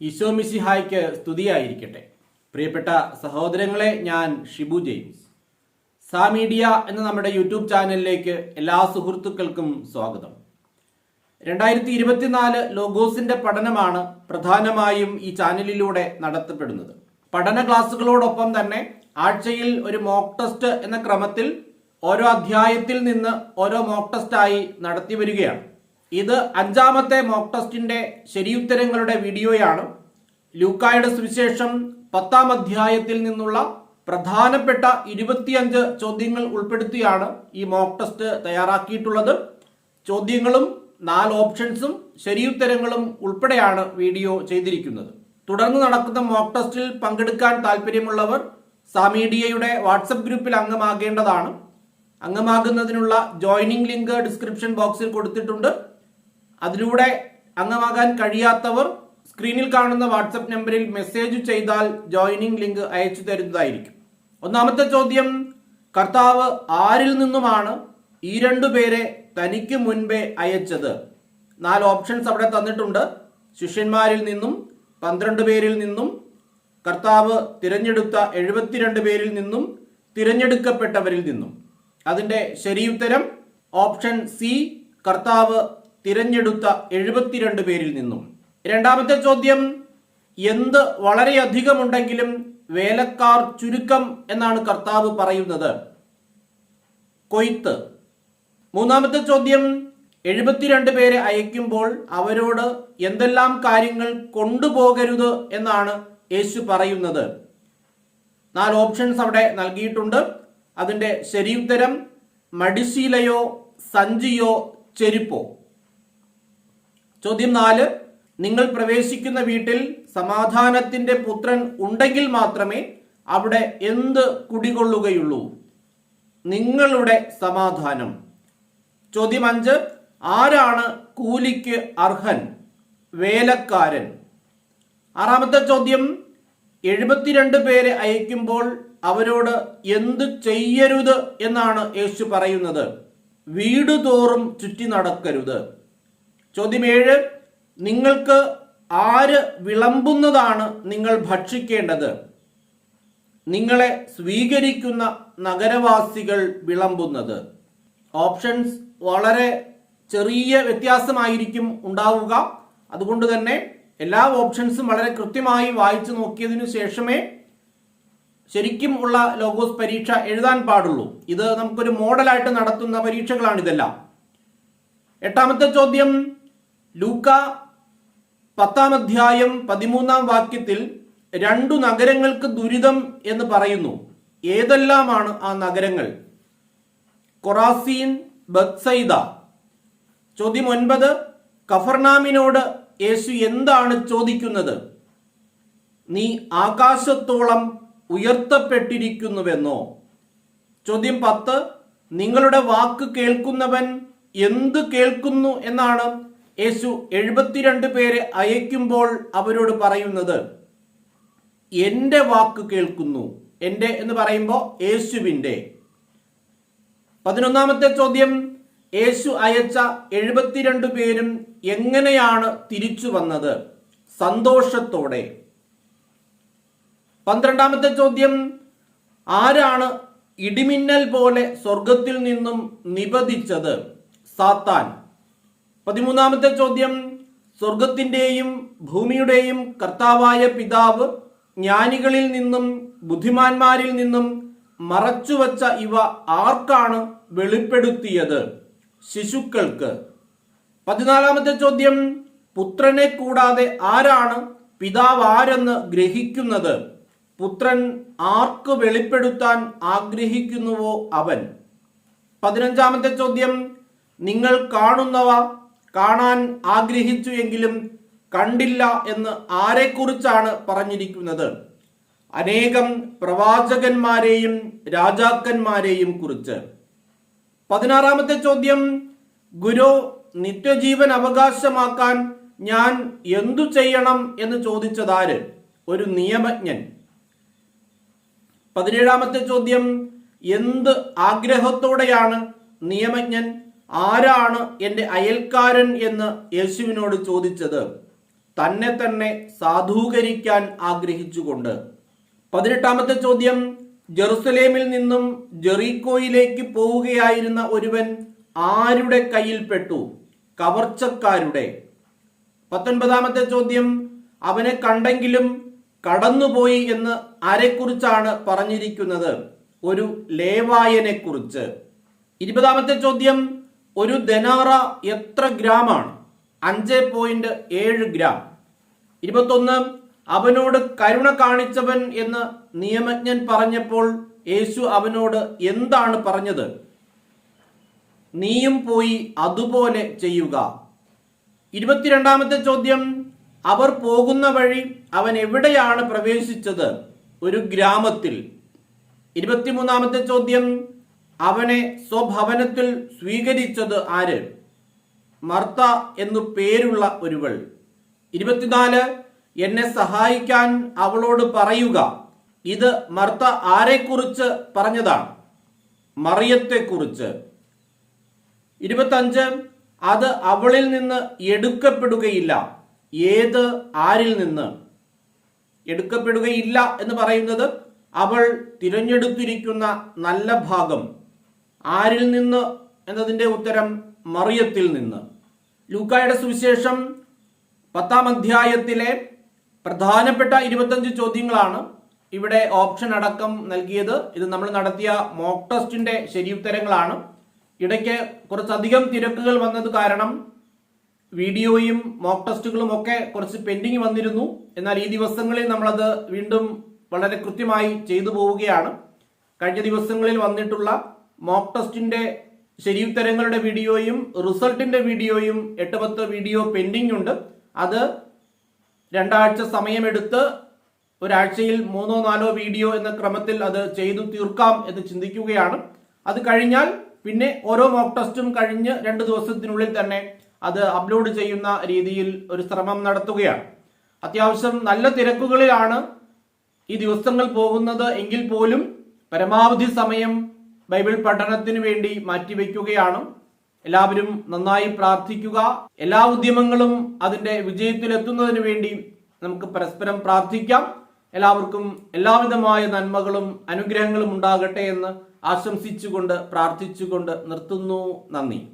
ഈശോ മിശിഹായ്ക്ക് സ്തുതിയായിരിക്കട്ടെ. പ്രിയപ്പെട്ട സഹോദരങ്ങളെ ഞാൻ ഷിബു ജെയിംസ്. സാമീഡിയ എന്ന നമ്മുടെ യൂട്യൂബ് ചാനലിലേക്ക് എല്ലാ സുഹൃത്തുക്കൾക്കും സ്വാഗതം. രണ്ടായിരത്തി ഇരുപത്തിനാല് ലോഗോസിന്റെ പഠനമാണ് പ്രധാനമായും ഈ ചാനലിലൂടെ നടത്തപ്പെടുന്നത്. പഠന ക്ലാസ്സുകളോടൊപ്പം തന്നെ ആഴ്ചയിൽ ഒരു മോക്ക് ടെസ്റ്റ് എന്ന ക്രമത്തിൽ ഓരോ അധ്യായത്തിൽ നിന്ന് ഓരോ മോക്ക് ടെസ്റ്റായി നടത്തി വരികയാണ് ഇത് അഞ്ചാമത്തെ മോക്ക് ടെസ്റ്റിന്റെ ശരിയുത്തരങ്ങളുടെ വീഡിയോയാണ്. ലൂക്കായുടെ സുവിശേഷം പത്താം അധ്യായത്തിൽ നിന്നുള്ള പ്രധാനപ്പെട്ട ഇരുപത്തിയഞ്ച് ചോദ്യങ്ങൾ ഉൾപ്പെടുത്തിയാണ് ഈ മോക്ക് ടെസ്റ്റ് തയ്യാറാക്കിയിട്ടുള്ളത്. ചോദ്യങ്ങളും നാല് ഓപ്ഷൻസും ശരിയുത്തരങ്ങളും ഉൾപ്പെടെയാണ് വീഡിയോ ചെയ്തിരിക്കുന്നത്. തുടർന്ന് നടക്കുന്ന മോക്ക് ടെസ്റ്റിൽ പങ്കെടുക്കാൻ താല്പര്യമുള്ളവർ സാമീഡിയയുടെ വാട്സപ്പ് ഗ്രൂപ്പിൽ അംഗമാകേണ്ടതാണ്. അംഗമാകുന്നതിനുള്ള ജോയിനിങ് ലിങ്ക് ഡിസ്ക്രിപ്ഷൻ ബോക്സിൽ കൊടുത്തിട്ടുണ്ട്. അതിലൂടെ അംഗമാകാൻ കഴിയാത്തവർ സ്ക്രീനിൽ കാണുന്ന വാട്സപ്പ് നമ്പറിൽ മെസ്സേജ് ചെയ്താൽ ജോയിനിങ് ലിങ്ക് അയച്ചു തരുന്നതായിരിക്കും. ഒന്നാമത്തെ ചോദ്യം കർത്താവ് ആരിൽ നിന്നുമാണ് ഈ രണ്ടു പേരെ തനിക്ക് മുൻപേ അയച്ചത്? നാല് ഓപ്ഷൻസ് അവിടെ തന്നിട്ടുണ്ട്. ശിഷ്യന്മാരിൽ നിന്നും പന്ത്രണ്ട് പേരിൽ നിന്നും കർത്താവ് തിരഞ്ഞെടുത്ത എഴുപത്തിരണ്ട് പേരിൽ നിന്നും തിരഞ്ഞെടുക്കപ്പെട്ടവരിൽ നിന്നും. അതിന്റെ ശരിയുത്തരം ഓപ്ഷൻ സി കർത്താവ് തിരഞ്ഞെടുത്ത എഴുപത്തിരണ്ട് പേരിൽ നിന്നും. രണ്ടാമത്തെ ചോദ്യം എന്ത് വളരെയധികമുണ്ടെങ്കിലും വേലക്കാർ ചുരുക്കം എന്നാണ് കർത്താവ് പറയുന്നത്. കൊയ്ത്ത്. മൂന്നാമത്തെ ചോദ്യം എഴുപത്തിരണ്ട് പേരെ അയക്കുമ്പോൾ അവരോട് എന്തെല്ലാം കാര്യങ്ങൾ കൊണ്ടുപോകരുത് എന്നാണ് യേശു പറയുന്നത്. നാല് ഓപ്ഷൻസ് അവിടെ നൽകിയിട്ടുണ്ട്. അതിന്റെ ശരിയുത്തരം മടിശീലയോ സഞ്ചിയോ ചെരുപ്പോ. ചോദ്യം നാല് നിങ്ങൾ പ്രവേശിക്കുന്ന വീട്ടിൽ സമാധാനത്തിന്റെ പുത്രൻ ഉണ്ടെങ്കിൽ മാത്രമേ അവിടെ എന്ത് കുടികൊള്ളുകയുള്ളൂ? നിങ്ങളുടെ സമാധാനം. ചോദ്യം അഞ്ച് ആരാണ് കൂലിക്ക് അർഹൻ? വേലക്കാരൻ. ആറാമത്തെ ചോദ്യം എഴുപത്തിരണ്ട് പേരെ അയക്കുമ്പോൾ അവരോട് എന്ത് ചെയ്യരുത് എന്നാണ് യേശു പറയുന്നത്? വീട് തോറും ചുറ്റി നടക്കരുത്. ചോദ്യം ഏഴ് നിങ്ങൾക്ക് ആര് വിളമ്പുന്നതാണ് നിങ്ങൾ ഭക്ഷിക്കേണ്ടത്? നിങ്ങളെ സ്വീകരിക്കുന്ന നഗരവാസികൾ വിളമ്പുന്നത്. ഓപ്ഷൻസ് വളരെ ചെറിയ വ്യത്യാസമായിരിക്കും ഉണ്ടാവുക. അതുകൊണ്ട് തന്നെ എല്ലാ ഓപ്ഷൻസും വളരെ കൃത്യമായി വായിച്ചു നോക്കിയതിനു ശേഷമേ ശരിക്കും ഉള്ള ലോഗോസ് പരീക്ഷ എഴുതാൻ പാടുള്ളൂ. ഇത് നമുക്കൊരു മോഡലായിട്ട് നടത്തുന്ന പരീക്ഷകളാണ് ഇതെല്ലാം എട്ടാമത്തെ ചോദ്യം ലൂക്ക പത്താം അധ്യായം പതിമൂന്നാം വാക്യത്തിൽ രണ്ടു നഗരങ്ങൾക്ക് ദുരിതം എന്ന് പറയുന്നു. ഏതെല്ലാമാണ് ആ നഗരങ്ങൾ? Chorazin Bethsaida. ചോദ്യം ഒൻപത് കഫർനാമിനോട് യേശു എന്താണ് ചോദിക്കുന്നത്? നീ ആകാശത്തോളം ഉയർത്തപ്പെട്ടിരിക്കുന്നുവെന്നോ? ചോദ്യം പത്ത് നിങ്ങളുടെ വാക്ക് കേൾക്കുന്നവൻ എന്ത് കേൾക്കുന്നു എന്നാണ് യേശു എഴുപത്തിരണ്ട് പേരെ അയക്കുമ്പോൾ അവരോട് പറയുന്നത് എന്റെ വാക്ക് കേൾക്കുന്നു. എന്റെ എന്ന് പറയുമ്പോൾ യേശുവിന്റെ പതിനൊന്നാമത്തെ ചോദ്യം യേശു അയച്ച എഴുപത്തിരണ്ട് പേരും എങ്ങനെയാണ് തിരിച്ചു വന്നത്? സന്തോഷത്തോടെ. പന്ത്രണ്ടാമത്തെ ചോദ്യം ആരാണ് ഇടിമിന്നൽ പോലെ സ്വർഗത്തിൽ നിന്നും നിബന്ധിച്ചത് സാത്താൻ. പതിമൂന്നാമത്തെ ചോദ്യം സ്വർഗത്തിന്റെയും ഭൂമിയുടെയും കർത്താവായ പിതാവ് ജ്ഞാനികളിൽ നിന്നും ബുദ്ധിമാന്മാരിൽ നിന്നും മറച്ചുവച്ച ഇവ ആർക്കാണ് വെളിപ്പെടുത്തിയത്? ശിശുക്കൾക്ക്. പതിനാലാമത്തെ ചോദ്യം പുത്രനെ കൂടാതെ ആരാണ് പിതാവ് ആരെന്ന് ഗ്രഹിക്കുന്നത്? പുത്രൻ ആർക്ക് വെളിപ്പെടുത്താൻ ആഗ്രഹിക്കുന്നുവോ അവൻ? പതിനഞ്ചാമത്തെ ചോദ്യം നിങ്ങൾ കാണുന്നവ കാണാൻ ആഗ്രഹിച്ചു എങ്കിലും കണ്ടില്ല എന്ന് ആരെക്കുറിച്ചാണ് പറഞ്ഞിരിക്കുന്നത്? അനേകം പ്രവാചകന്മാരെയും രാജാക്കന്മാരെയും കുറിച്ച്. പതിനാറാമത്തെ ചോദ്യം ഗുരു നിത്യജീവൻ അവകാശമാക്കാൻ ഞാൻ എന്തു ചെയ്യണം എന്ന് ചോദിച്ചതാര്? ഒരു നിയമജ്ഞൻ. പതിനേഴാമത്തെ ചോദ്യം എന്ത് ആഗ്രഹത്തോടെയാണ് നിയമജ്ഞൻ ആരാണ് എന്റെ അയൽക്കാരൻ എന്ന് യേശുവിനോട് ചോദിച്ചത്. തന്നെ തന്നെ സാധൂകരിക്കാൻ ആഗ്രഹിച്ചുകൊണ്ട്. പതിനെട്ടാമത്തെ ചോദ്യം. ജെറുസലേമിൽ നിന്നും ജെറീക്കോയിലേക്ക് പോവുകയായിരുന്ന ഒരുവൻ ആരുടെ കയ്യിൽപ്പെട്ടു? കവർച്ചക്കാരുടെ. പത്തൊൻപതാമത്തെ ചോദ്യം. അവനെ കണ്ടെങ്കിലും കടന്നുപോയി എന്ന് ആരെക്കുറിച്ചാണ് പറഞ്ഞിരിക്കുന്നത്? ഒരു ലേവായനെക്കുറിച്ച്. ഇരുപതാമത്തെ ചോദ്യം. ഒരു ദനാറ എത്ര ഗ്രാമാണ്? അഞ്ച് പോയിന്റ് ഏഴ് ഗ്രാം. ഇരുപത്തൊന്ന് അവനോട് കരുണ കാണിച്ചവൻ എന്ന് നിയമജ്ഞൻ പറഞ്ഞപ്പോൾ യേശു അവനോട് എന്താണ് പറഞ്ഞത്? നീയും പോയി അതുപോലെ ചെയ്യുക. ഇരുപത്തിരണ്ടാമത്തെ ചോദ്യം അവർ പോകുന്ന വഴി അവൻ എവിടെയാണ് പ്രവേശിച്ചത്? ഒരു ഗ്രാമത്തിൽ. ഇരുപത്തിമൂന്നാമത്തെ ചോദ്യം അവനെ സ്വഭവനത്തിൽ സ്വീകരിച്ചത് ആര്? മർത്ത എന്നു പേരുള്ള ഒരുവൾ. ഇരുപത്തിനാല് എന്നെ സഹായിക്കാൻ അവളോട് പറയുക. ഇത് മർത്ത ആരെക്കുറിച്ച് പറഞ്ഞതാണ്? മറിയത്തെക്കുറിച്ച്. ഇരുപത്തഞ്ച് അത് അവളിൽ നിന്ന് എടുക്കപ്പെടുകയില്ല. ഏത് ആരിൽ നിന്ന്? എടുക്കപ്പെടുകയില്ല എന്ന് പറയുന്നത് അവൾ തിരഞ്ഞെടുത്തിരിക്കുന്ന നല്ല ഭാഗം. ആരിൽ നിന്ന് എന്നതിന്റെ ഉത്തരം മറിയത്തിൽ നിന്ന്. ലൂക്കായുടെ സുവിശേഷം പത്താം അധ്യായത്തിലെ പ്രധാനപ്പെട്ട ഇരുപത്തഞ്ച് ചോദ്യങ്ങളാണ് ഇവിടെ ഓപ്ഷൻ അടക്കം നൽകിയത്. ഇത് നമ്മൾ നടത്തിയ മോക്ക് ടെസ്റ്റിന്റെ ശരിയുത്തരങ്ങളാണ്. ഇടയ്ക്ക് കുറച്ചധികം തിരക്കുകൾ വന്നത് കാരണം വീഡിയോയും മോക്ക് ടെസ്റ്റുകളും ഒക്കെ കുറച്ച് പെൻഡിങ് വന്നിരുന്നു. എന്നാൽ ഈ ദിവസങ്ങളിൽ നമ്മളത് വീണ്ടും വളരെ കൃത്യമായി ചെയ്തു പോവുകയാണ്. കഴിഞ്ഞ ദിവസങ്ങളിൽ വന്നിട്ടുള്ള മോക്ക് ടെസ്റ്റിന്റെ ശരിയുത്തരങ്ങളുടെ വീഡിയോയും റിസൾട്ടിന്റെ വീഡിയോയും എട്ട് പത്ത് വീഡിയോ പെൻഡിംഗ് ഉണ്ട്. അത് രണ്ടാഴ്ച സമയമെടുത്ത് ഒരാഴ്ചയിൽ മൂന്നോ നാലോ വീഡിയോ എന്ന ക്രമത്തിൽ അത് ചെയ്തു തീർക്കാം എന്ന് ചിന്തിക്കുകയാണ്. അത് കഴിഞ്ഞാൽ പിന്നെ ഓരോ മോക്ക് ടെസ്റ്റും കഴിഞ്ഞ് രണ്ട് ദിവസത്തിനുള്ളിൽ തന്നെ അത് അപ്ലോഡ് ചെയ്യുന്ന രീതിയിൽ ഒരു ശ്രമം നടത്തുകയാണ്. അത്യാവശ്യം നല്ല തിരക്കുകളിലാണ് ഈ ദിവസങ്ങൾ പോകുന്നത് എങ്കിൽ പോലും പരമാവധി സമയം ബൈബിൾ പഠനത്തിന് വേണ്ടി മാറ്റിവെക്കുകയാണ്. എല്ലാവരും നന്നായി പ്രാർത്ഥിക്കുക. എല്ലാ ഉദ്യമങ്ങളും അതിന്റെ വിജയത്തിലെത്തുന്നതിന് വേണ്ടി നമുക്ക് പരസ്പരം പ്രാർത്ഥിക്കാം. എല്ലാവർക്കും എല്ലാവിധമായ നന്മകളും അനുഗ്രഹങ്ങളും ഉണ്ടാകട്ടെ എന്ന് ആശംസിച്ചുകൊണ്ട് പ്രാർത്ഥിച്ചുകൊണ്ട് നിർത്തുന്നു. നന്ദി.